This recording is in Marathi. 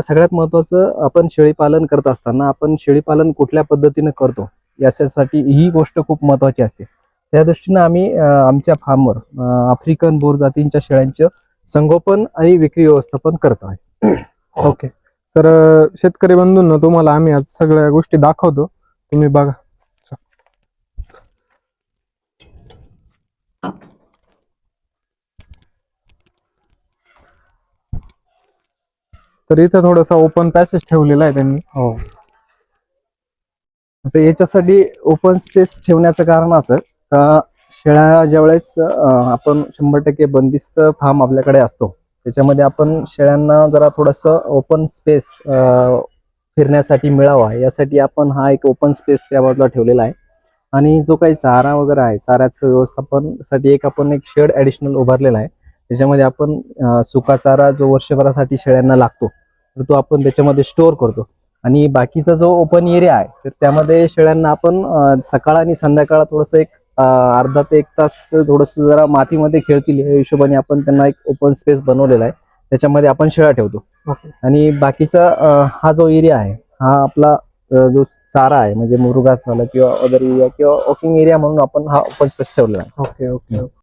सगळ्यात महत्वाचं आपण शेळीपालन करत असताना आपण शेळीपालन कुठल्या पद्धतीने करतो याच्यासाठी ही गोष्ट खूप महत्वाची असते. त्या दृष्टीनं आम्ही आमच्या फार्मवर आफ्रिकन बोर जातींच्या शेळ्यांचं संगोपन आणि विक्री व्यवस्थापन करत आहे. ओके सर अं, शेतकरी बंधूंना तुम्हाला आम्ही आज सगळ्या गोष्टी दाखवतो. तुम्ही बघा. तर इथं थोडासा ओपन पॅसेज ठेवलेला आहे त्यांनी. हो. आता याच्यासाठी ओपन स्पेस ठेवण्याचं कारण असं का शेळ्या ज्यावेळेस आपण शंभर टक्के बंदिस्त फार्म आपल्याकडे असतो त्याच्यामध्ये आपण शेळ्यांना जरा थोडस ओपन स्पेस फिरण्यासाठी मिळावा. यासाठी आपण हा एक ओपन स्पेस त्या बाजूला ठेवलेला आहे. आणि जो काही चारा वगैरे आहे चाऱ्याचं व्यवस्थापनसाठी एक आपण एक शेड ऍडिशनल उभारलेला आहे. त्याच्यामध्ये आपण सुका चारा जो वर्षभरासाठी शेळ्यांना लागतो तर तो आपण त्याच्यामध्ये स्टोअर करतो. आणि बाकीचा जो ओपन एरिया आहे तर त्यामध्ये शेळ्यांना आपण सकाळ आणि संध्याकाळ थोडंसं एक अर्धा ते एक तास थोडस जरा मातीमध्ये खेळतील या हिशोबाने आपण त्यांना एक ओपन स्पेस बनवलेला आहे. त्याच्यामध्ये आपण शेळ्या ठेवतो. आणि बाकीचा हा जो एरिया आहे हा आपला जो चारा आहे म्हणजे मुरुगास झाला किंवा अदर एरिया किंवा वॉकिंग एरिया म्हणून आपण हा ओपन स्पेस ठेवलेला आहे. Okay okay.